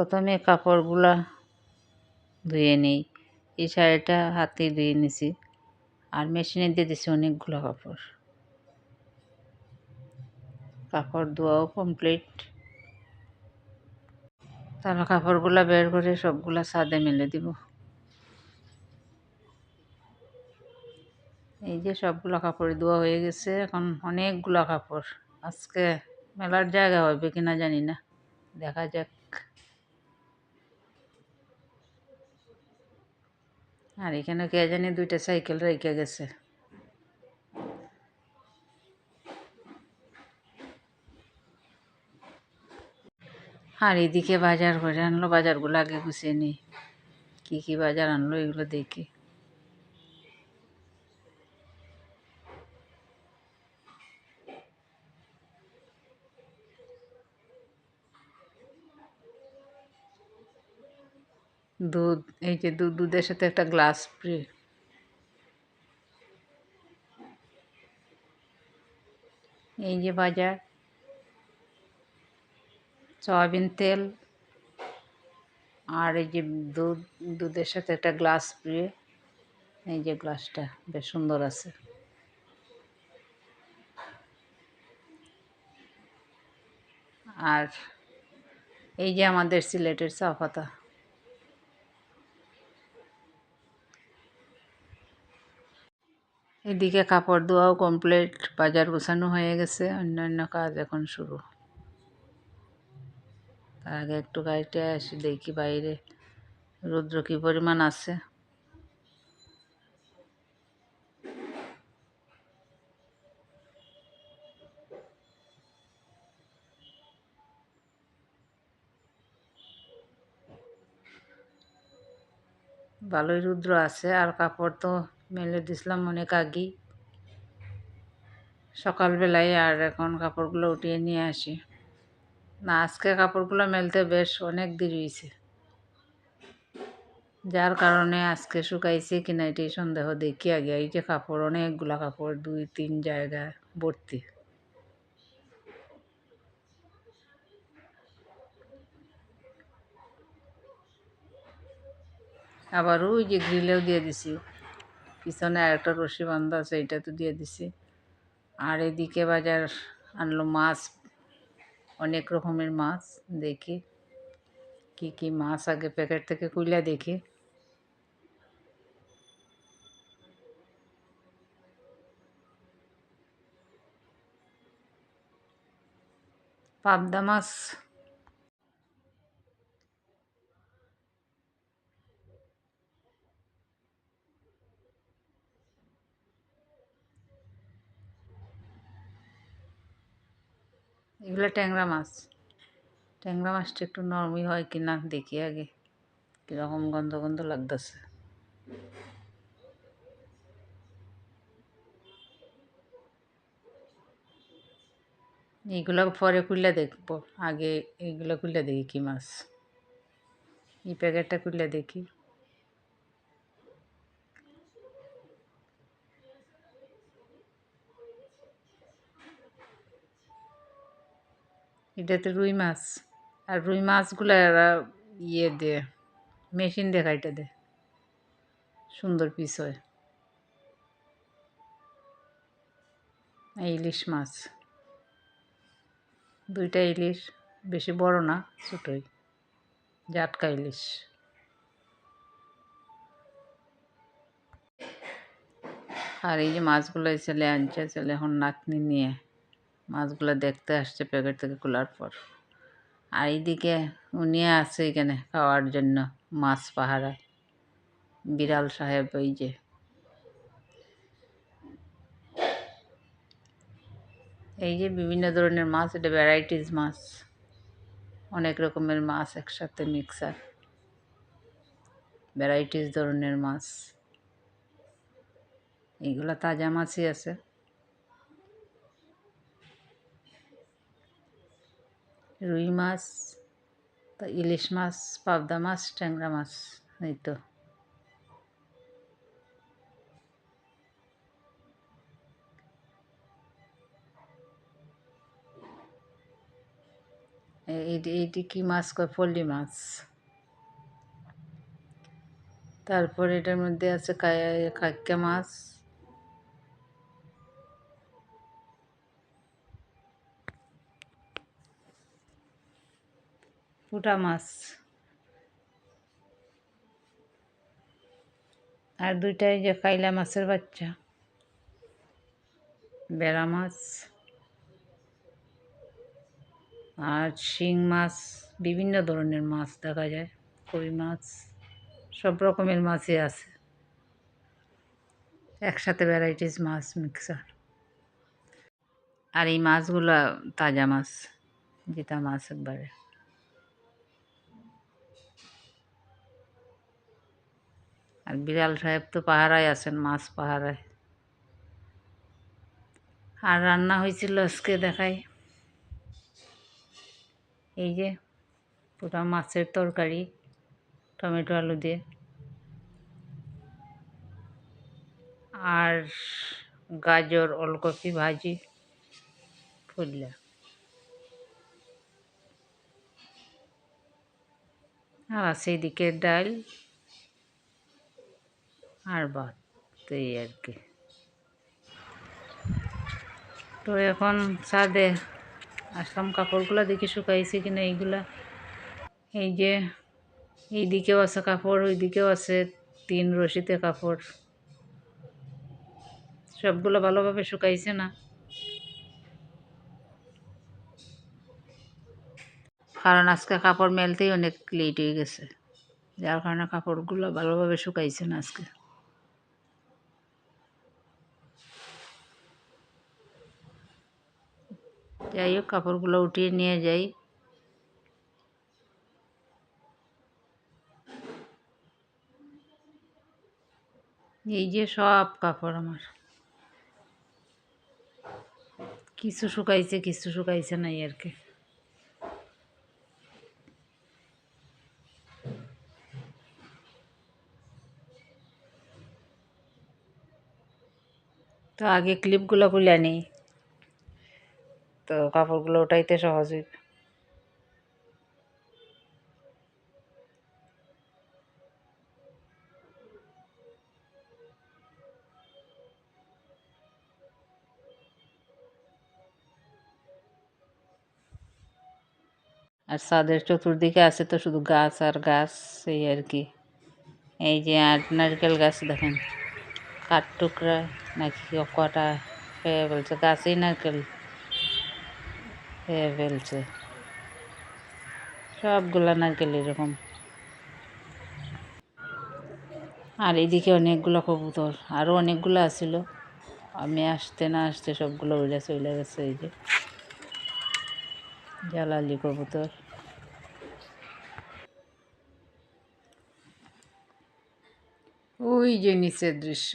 প্রথমে কাপড়গুলা ধুয়ে নিই। এই শাড়িটা হাতে ধুয়ে নিছি। আর মেশিনে দিয়ে দিছি অনেকগুলো কাপড়। কাপড় ধোয়াও কমপ্লিট তারপর কাপড়গুলা বের করে সবগুলা ছাদে মেলে দিব। এই যে সবগুলো কাপড় ধোয়া হয়ে গেছে। এখন অনেকগুলো কাপড়। আজকে মেলার জায়গা হবে কিনা জানি না। দেখা যাক। আর এখানে কে জানি দুইটা সাইকেল রেখে গেছে। আর এদিকে বাজার করে আনলো, বাজারগুলো আগে গুছিয়ে নিই কী কী বাজার আনলো, এগুলো দেখি। দুধ, এই যে দুধ, দুধের সাথে একটা গ্লাস ফ্রি এই যে বাজার। সয়াবিন তেল। আর এই যে দুধ, দুধের সাথে একটা গ্লাস ফ্রি এই যে গ্লাসটা বেশ সুন্দর আছে। আর এই যে আমাদের সিলেটের চা পাতা। এদিকে কাপড় ধোয়াও কমপ্লিট বাজার গোছানো হয়ে গেছে, অন্যান্য কাজ এখন শুরু। তার আগে একটু গাড়িতে আসি, দেখি বাইরে রৌদ্র কী পরিমাণ আছে। ভালোই রুদ্র আছে, আর কাপড় তো মেলে দিছিলাম অনেক আগেই। সকালবেলায় আর এখন কাপড়গুলো উঠিয়ে নিয়ে আসি। না, আজকে কাপড়গুলো মেলতে বেশ অনেক দেরি হয়েছে যার কারণে আজকে শুকাইছে কিনা এটাই সন্দেহ। দেখি আগে, এই যে কাপড়, অনেকগুলো কাপড়, দুই, তিন জায়গায় ভর্তি। আবার ওই যে গ্রিলেও দিয়ে দিছি। পিছনে আর একটা রশি বান্ধা আছে এইটা তো দিয়ে দিছি। আর এদিকে বাজার আনলো মাছ, অনেক রকমের মাছ, দেখি কি কি মাছ আগে প্যাকেট থেকে কুইলা দেখি। পাবদা মাছ এগুলো ট্যাংরা মাছ। ট্যাংরা মাছটা একটু নরমই হয় কি না দেখি আগে। কীরকম গন্ধ গন্ধ লাগতেছে। এইগুলো পরে খুললে দেখব। আগে এগুলো খুললে দেখি কি মাছ। এই প্যাকেটটা খুললে দেখি। এটাতে রুই মাছ। আর রুই মাছগুলো এরা ইয়ে দে মেশিন দিয়ে কাইটে দে সুন্দর পিস হয়। ইলিশ মাছ। দুইটা ইলিশ, বেশি বড় না, ছোটোই। জাটকা ইলিশ। আর এই যে মাছগুলো ছেলে আনছে ছেলে এখন নাতনি নিয়ে। মাছগুলো দেখতে আসছে প্যাকেট থেকে খোলার পর। আর এইদিকে উনি আছে এখানে খাওয়ার জন্য মাছ পাহারায়। বিড়াল সাহেব ওই যে। এই যে বিভিন্ন ধরনের মাছ, এটা ভ্যারাইটিস মাছ। অনেক রকমের মাছ একসাথে মিক্সার। ভ্যারাইটিস ধরনের মাছ। এইগুলো তাজা মাছই আছে। রুই মাছ ইলিশ মাছ, পাবদা মাছ, ট্যাংরা মাছ, এই তো। এইটি কি মাছ কয়? পল্লি মাছ। তারপর এটার মধ্যে আছে কাক্কা মাছ। পুটা মাছ। আর দুইটাই যে কাইলা মাছের বাচ্চা। বেড়া মাছ। আর শিং মাছ, বিভিন্ন ধরনের মাছ দেখা যায়, কই মাছ, সব রকমের মাছই আছে। একসাথে ভ্যারাইটিস মাছ মিক্সার আর এই মাছগুলো তাজা মাছ যেটা মাছ একবারে। আর বিড়াল সাহেব তো পাহারায় আছেন, মাছ পাহারায়। আর রান্না হয়েছিল আজকে দেখাই। এই যে পুরা মাছের তরকারি, টমেটো আলু দিয়ে। আর গাজর, ওলকপি ভাজি, ফুললা। আর আছে এদিকে ডাল আর ভাত এই আর কি। তো এখন ছাদে আসলাম, কাপড়গুলো দেখি শুকাইছে কিনা এইগুলা। এই যে এইদিকেও আছে কাপড়, ওইদিকেও আছে তিন রশিতে কাপড়। সবগুলো ভালোভাবে শুকাইছে না। কারণ আজকে কাপড় মেলতেই অনেক লেট হয়ে গেছে। যার কারণে কাপড়গুলো ভালোভাবে শুকাইছে না আজকে। যাই হোক, কাপড়গুলো উঠিয়ে নিয়ে যাই। এই যে সব কাপড় আমার। কিছু শুকাইছে কিছু শুকাইছে নাই আর কি। তো আগে ক্লিপগুলো খুলে নিই। তো কাপড়গুলো ওটাইতে সহজ আর ছাদের চতুর্দিকে আছে তো শুধু গাছ আর গাছ, এই আর কি। এই যে আর নারকেল গাছ দেখেন, কাঠ টুকরা নাকি কটা ফেলছে গাছেই নারকেল। খেয়ে ফেলছে। সবগুলা নারকেল এরকম। আর এদিকে অনেকগুলো কবুতর আরও অনেকগুলো আসছিল আমি আসতে না আসতে সবগুলো উড়ে চলে গেছে এই যে। জালালি কবুতর। ওই যে নিচের দৃশ্য।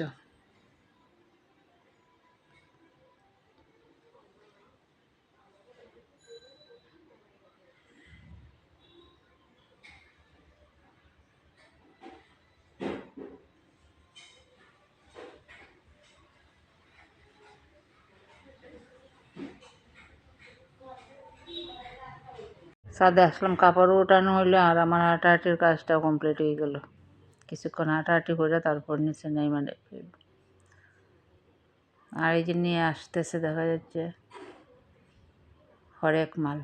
ছাদে আসলাম, কাপড় উঠানো হইল আর আমার হাঁটাহাঁটির কাজটা কমপ্লিট হয়ে গেল। কিছুক্ষণ হাঁটাহাঁটি করে তারপর নিচে নেই মানে আর এই যে নিয়ে আসতেছে দেখা যাচ্ছে হরেক মাল।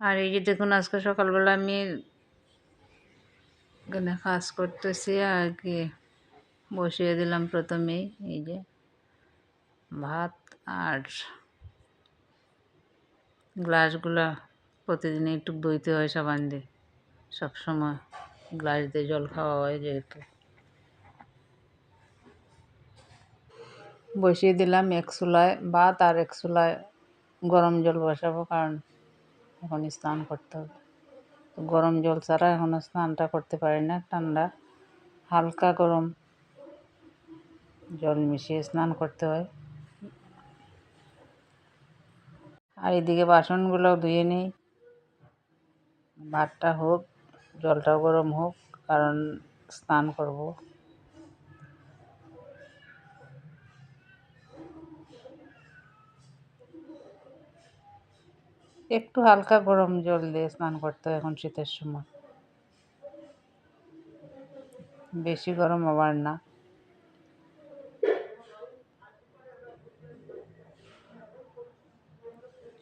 আর এই যে দেখুন, আজকে সকালবেলা আমি এখানে কাজ করতেছি আর কি বসিয়ে দিলাম প্রথমেই এই যে ভাত আর গ্লাসগুলা প্রতিদিন একটু ধুইতে হয় সাবান দিয়ে। সবসময় গ্লাস দিয়ে জল খাওয়া হয় যেহেতু। বসিয়ে দিলাম এক চুলায় ভাত আর এক চুলায় গরম জল বসাবো, কারণ এখন স্নান করতে হবে। গরম জল ছাড়া এখনও স্নানটা করতে পারি না, ঠান্ডা। হালকা গরম জল মিশিয়ে স্নান করতে হয়। আর এদিকে বাসনগুলো ধুয়ে নিই। ভাতটা হোক, জলটাও গরম হোক, কারণ স্নান করব। একটু হালকা গরম জল দিয়ে স্নান করতে হয় এখন শীতের সময়। বেশি গরম আবার না।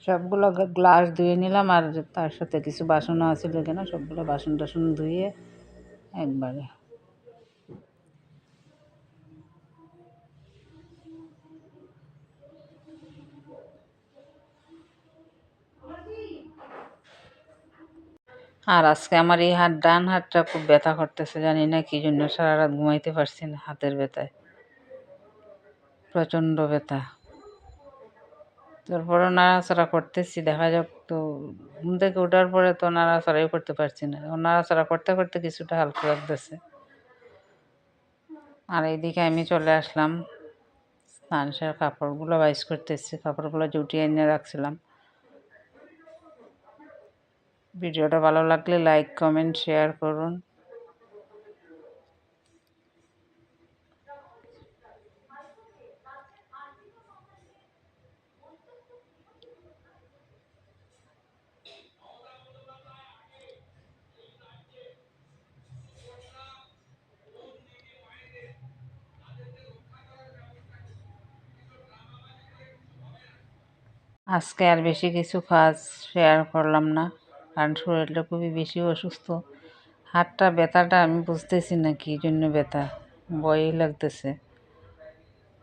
সবগুলো গ্লাস ধুয়ে নিলাম আর তার সাথে কিছু বাসনও আছিল এখানে সবগুলো বাসন টাসন ধুয়ে একবারে আর আজকে আমার এই হাত, ডান হাতটা খুব ব্যথা করতেছে, জানি না কি জন্য সারা রাত ঘুমাইতে পারছি না হাতের ব্যথায়। প্রচণ্ড ব্যথা। তারপরে নাড়াচাড়া করতেছি, দেখা যাক তো, ঘুম থেকে ওঠার পরে তো নাড়াচাড়াই করতে পারছি না। নাড়াচাড়া করতে করতে কিছুটা হালকা লাগতেছে। আর এইদিকে আমি চলে আসলাম, স্নান সেরে কাপড়গুলো বাইস করতেছি, কাপড়গুলো জুটিয়ে এনে রাখছিলাম। ভিডিওটা ভালো লাগলে লাইক কমেন্ট শেয়ার করুন। আজকে আর বেশি কিছু কাজ শেয়ার করলাম না। কারণ শরীরটা খুবই বেশি অসুস্থ। হাতটা, ব্যথাটা আমি বুঝতেছি না কি জন্য ব্যথা। ভয়ই লাগতেছে।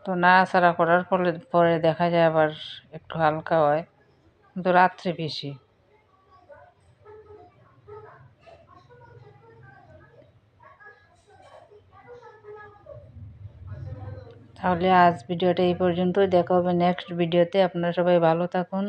তো নাড়াচাড়া করার ফলে, পরে দেখা যায় আবার একটু হালকা হয়, কিন্তু রাত্রে বেশি। তাহলে আজ ভিডিওটা এই পর্যন্তই। দেখা হবে নেক্সট ভিডিওতে। আপনারা সবাই ভালো থাকুন।